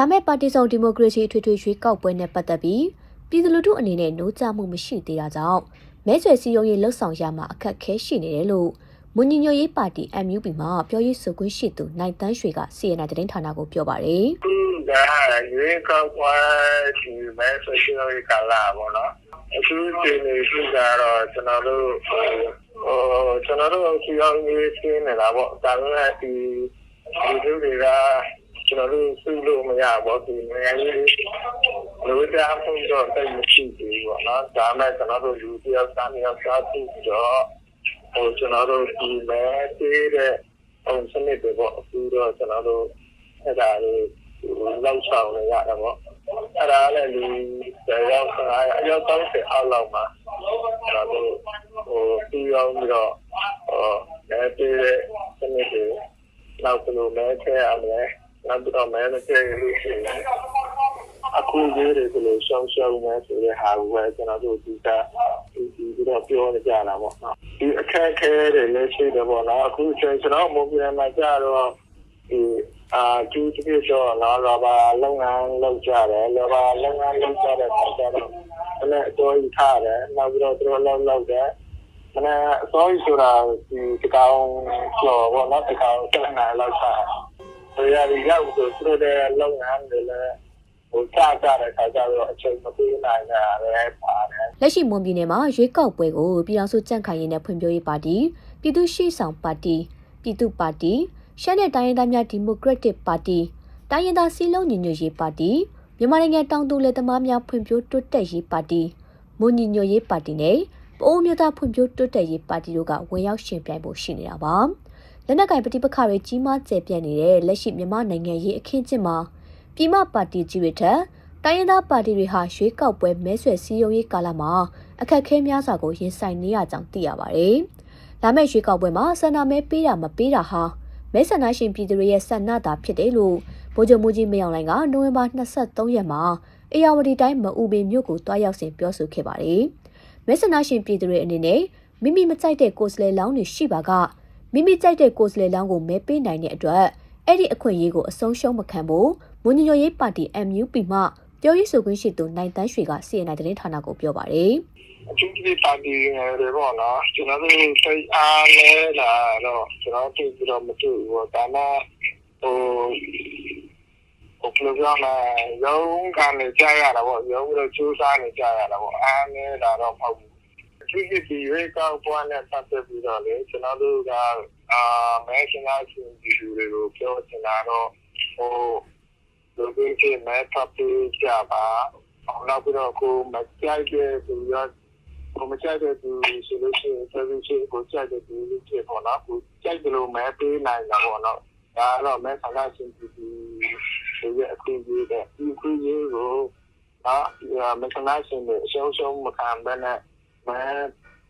လာမယ့်ပါတီစုံဒီမိုကရေစီအထွေထွေရွေးကောက်ပွဲနဲ့ပတ်သက်ပြီးပြည်သူလူထုအနေနဲ့နှိုးကြမှုမရှိသေးတာကြောင့်မဲဆွယ်စည်းရုံးရေးလှုပ်ဆောင်ရမှာအခက်အခဲရှိနေတယ်လို့မွန်ညညွတ်ရေးပါတီ MUP မှာပြောရေးဆိုခွင့်ရှိသူနိုင်တန်းရွှေက CNN သတင်းဌာနကိုပြောပါတယ်။ခုကရွေးကောက်ပွဲဒီမဲဆွေးနွေးကာလာပေါ့နော်အခုဒီနေ့ရှိကတော့ကျွန်တော်တို့ဟိုကျွန်တော်တို့စီအောင်ရေးရှင်းနေတာပေါ့ဒါပေမဲ့ဒီဒီလူတွေက ကျွန်တော်တို့စုလို့မရဘူးဒီနေရာကြီးလူသားမှုတော့တိတ်မရှိဘူးပေါ့နော်ဒါမဲ့ကျွန်တော်တို့လူတယောက်သားမျိုးစားပြီးတော့ဟိုကျွန်တော်တို့ဒီမဲသေးတဲ့ဟိုစနစ်တွေပေါ့အခုတော့ကျွန်တော်တို့အဲ့ဒါလေးလောက်ဆောင်နေရတာပေါ့အဲ့ဒါလည်းလူရောက်စားအရောက်တော့ဆက်အောင်လောက်မှာကျွန်တော်တို့ဟိုပြီးအောင်ပြီးတော့ဟိုမဲသေးတဲ့စနစ်တွေနောက်ဘယ်လိုမဲထည့်ရမလဲ နောက်ပြီးတော့မဲမထည့်လို့ရှိရင်အခုရေးတယ်ဘယ်လိုရှောင်းရှောင်းမဲဆိုတဲ့ဟာကိုပဲကျွန်တော်တို့ဒီကဒီဒီတော့ပြောနေကြတာပေါ့နော်ဒီအခက်အခဲတွေလည်းရှိတယ်ပေါ့နော်အခုကျွန်တော်မုံပြန်မှာကြတော့ဒီအာကျူးတပြည့်တော့နော်လောဘာလုပ်ငန်းလုပ်ကြတယ်လောဘာလုပ်ငန်းလုပ်ကြတဲ့ခါကျတော့အဲ့အတော်ကြီးထားတယ်နောက်ပြီးတော့သူတို့လောက်လောက်တယ်မနေ့အစောကြီးဆိုတာဒီတကောင်ကျော်ပေါ့နော်တကောင်ဆက်နေလောက်ထားတယ် ဒါရည်ရောက်ဆိုသူတို့ရဲ့လုပ်ငန်းတွေလည်းဟိုချကြတဲ့ခါကျတော့အချိန်မပေးနိုင်တာလည်းပါတယ်လက်ရှိမွန်ပြည်နယ်မှာရွေးကောက်ပွဲကိုပြည်ထောင်စုကြံ့ခိုင်ရေးနဲ့ဖွံ့ဖြိုးရေးပါတီပြည်သူ့ရှေ့ဆောင်ပါတီပြည်သူ့ပါတီရှမ်းနယ်တိုင်းရင်းသားများဒီမိုကရက်တစ်ပါတီတိုင်းရင်းသားစည်းလုံးညီညွတ်ရေးပါတီမြန်မာနိုင်ငံတောင်သူလယ်သမားများဖွံ့ဖြိုးတိုးတက်ရေးပါတီမွန်ညီညွတ်ရေးပါတီနဲ့ပအိုးမျိုးသားဖွံ့ဖြိုးတိုးတက်ရေးပါတီတို့ကဝင်ရောက်ရှင်ပြိုင်ဖို့ရှိနေတာပါ လက်နက်ကင်ပဋိပက္ခတွေကြီးမားကျယ်ပြန့်နေတဲ့လက်ရှိမြန်မာနိုင်ငံရေးအခင်းကျင်းမှာပြည်မပါတီကြီးတွေထက်တိုင်းရင်းသားပါတီတွေဟာရွေးကောက်ပွဲမဲဆွယ်စည်းရုံးရေးကာလမှာအခက်အခဲများစွာကိုရင်ဆိုင်နေရကြောင်းသိရပါတယ်။လာမယ့်ရွေးကောက်ပွဲမှာဆန္ဒမဲပေးတာမပေးတာဟာမဲဆန္ဒရှင်ပြည်သူတွေရဲ့ဆန္ဒတာဖြစ်တယ်လို့ဗိုလ်ချုပ်မူကြီးမင်းအောင်လှိုင်ကနိုဝင်ဘာ23ရက်မှာအေယာဝတီတိုင်းမအူပင်မြို့ကိုတွားရောက်စဉ်ပြောဆိုခဲ့ပါတယ်။မဲဆန္ဒရှင်ပြည်သူတွေအနေနဲ့မိမိမကြိုက်တဲ့ကိုယ်စားလှယ်လောင်းတွေရှိပါက မိမိကြိုက်တဲ့ကိုယ်စားလှယ်လောင်းကိုမဲပေးနိုင်တဲ့အတွက်အဲ့ဒီအခွင့်အရေးကိုအဆုံးရှုံးမခံဖို့မွန်ညညရေးပါတီ MUP မှပြောရေးဆိုခွင့်ရှိသူနိုင်တန်းရွှေက CNN သတင်းဌာနကိုပြောပါတယ်အချင်းချင်းပါတီတွေပေါ့နော်ကျွန်တော်တို့စိတ်အားလဲလာတော့ကျွန်တော်တို့ပြီးတော့မတွေ့ဘူးပေါ့ဒါမှဟိုဟိုဘယ်လိုပြောမလဲရုံးကနေကြားရတာပေါ့ရုံးပြီးတော့စူးစမ်းနေကြရတာပေါ့အားလဲလာတော့မဟုတ်ဘူး အချင်းချင်းဒီရေကောက်ပွားနဲ့ပတ်သက်ပြီးတော့လေကျွန်တော်တို့ကအာမဲရှင်သားရှင်ဒီလူတွေကိုပြောချင်တာတော့ဟိုလူတွေချင်းမဲဖတ်ပြီးကြပါနောက်ပြီးတော့ကိုမကြိုက်တဲ့သူရောကိုမကြိုက်တဲ့သူဆိုလို့ရှိရင်ဆက်ပြီးရှိကိုကြိုက်တဲ့သူလို့ဖြစ်ပေါ်တော့ကိုကြိုက်တယ်လို့မဲပေးနိုင်တာပေါ့နော်ဒါတော့မဲဆန္ဒရှင်ပြည်သူတွေရဲ့အခွင့်အရေးတဲ့ဒီအခွင့်အရေးကိုနော်မဲဆန္ဒရှင်တွေအရှုံးရှုံးမခံဘဲနဲ့ မဲ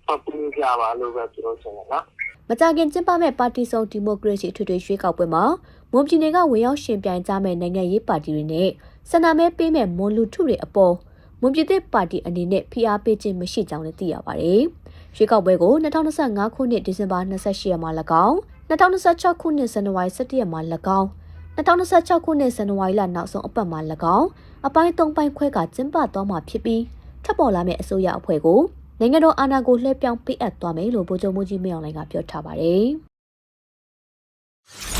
ဖတ်ပြီးကြပါလို့ပဲပြောချင်တယ်နော်။မကြခင်ကျင်းပမဲ့ပါတီစုံဒီမိုကရေစီထွေထွေရွေးကောက်ပွဲမှာမွန်ပြည်နယ်ကဝင်ရောက်ရှင်ပြိုင်ကြမဲ့နိုင်ငံရေးပါတီတွေနဲ့ဆန္ဒမဲပေးမဲ့မွန်လူထုတွေအပေါ်မွန်ပြည်သစ်ပါတီအနေနဲ့ဖိအားပေးခြင်းမရှိကြောင်းလည်းသိရပါတယ်။ရွေးကောက်ပွဲကို2025ခုနှစ်ဒီဇင်ဘာ28ရက်မှာ၎င်း2026ခုနှစ်ဇန်နဝါရီ17ရက်မှာ၎င်း2026ခုနှစ်ဇန်နဝါရီလနောက်ဆုံးအပတ်မှာ၎င်းအပိုင်း၃ပိုင်းခွဲကကျင်းပသွားမှာဖြစ်ပြီးထပ်ပေါ်လာမယ့်အစိုးရအဖွဲ့ကို နိုင်ငံတော်အာဏာကိုလှည့်ပြောင်းပေးအပ်သွားမယ်လို့ဗိုလ်ချုပ်မှုကြီးမေအောင်လိုင်ကပြောထားပါတယ်။